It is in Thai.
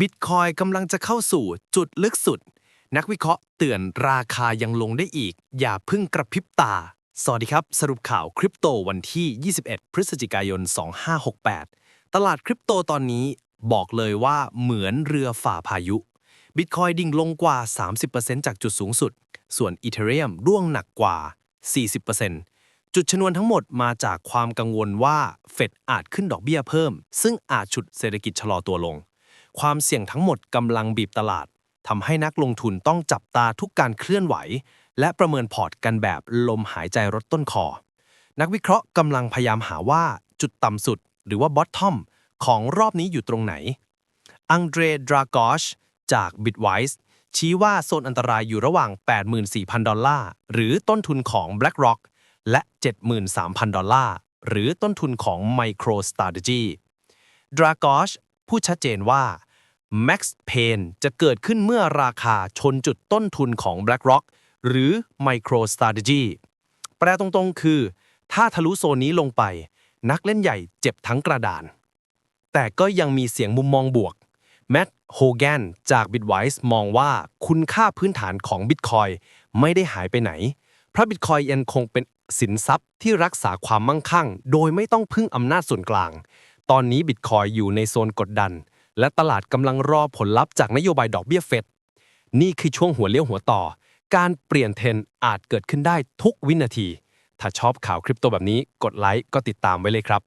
บิตคอยกำลังจะเข้าสู่จุดลึกสุด นักวิเคราะห์เตือนราคายังลงได้อีก อย่าพึ่งกระพริบตา สวัสดีครับ สรุปข่าวคริปโตวันที่ 21 พฤศจิกายน 2568 ตลาดคริปโตตอนนี้บอกเลยว่าเหมือนเรือฝ่าพายุบิตคอยดิ่งลงกว่า 30%จากจุดสูงสุด ส่วนอีเทเรียมร่วงหนักกว่า 40%จุดชนวนทั้งหมดมาจากความกังวลว่าเฟดอาจขึ้นดอกเบี้ยเพิ่ม ซึ่งอาจฉุดเศรษฐกิจชะลอตัวลง ความเสี่ยงทั้งหมดกำลังบีบตลาดทำให้นักลงทุนต้องจับตาทุกการเคลื่อนไหว และประเมินพอร์ตกันแบบลมหายใจรถต้นคอ นักวิเคราะห์กำลังพยายามหาว่าจุดต่ำสุด หรือว่าบอททอมของรอบนี้อยู่ตรงไหน อังเดรดรากอชจาก Bitwise ชี้ว่าโซนอันตรายอยู่ระหว่าง 84,000 ดอลลาร์ หรือต้นทุนของ BlackRock และ 73,000 ดอลลาร์ หรือต้นทุนของ MicroStrategy ดรากอชพูดชัดเจนว่า Max Pain จะเกิดขึ้นเมื่อราคาชนจุดต้นทุนของ BlackRock หรือ MicroStrategy แปลตรงๆ คือ ถ้าทะลุโซนนี้ลงไป นักเล่นใหญ่เจ็บทั้งกระดาน แต่ก็ยังมีเสียงมุมมองบวก แมตต์โฮแกนจาก Bitwise มองว่าคุณค่าพื้นฐานของ Bitcoin ไม่ได้หายไปไหน เพราะ Bitcoin ยังคงเป็นสินทรัพย์ที่รักษาความมั่งคั่ง โดยไม่ต้องพึ่งอำนาจส่วนกลาง ตอนนี้ Bitcoin อยู่ในโซนกดดัน และตลาดกำลังรอผลลัพธ์จากนโยบายดอกเบี้ยเฟดนี่คือช่วงหัวเลี้ยวหัวต่อ การเปลี่ยนเทรนอาจเกิดขึ้นได้ทุกวินาที ถ้าชอบข่าวคริปโตแบบนี้กดไลค์ก็ติดตามไว้เลยครับ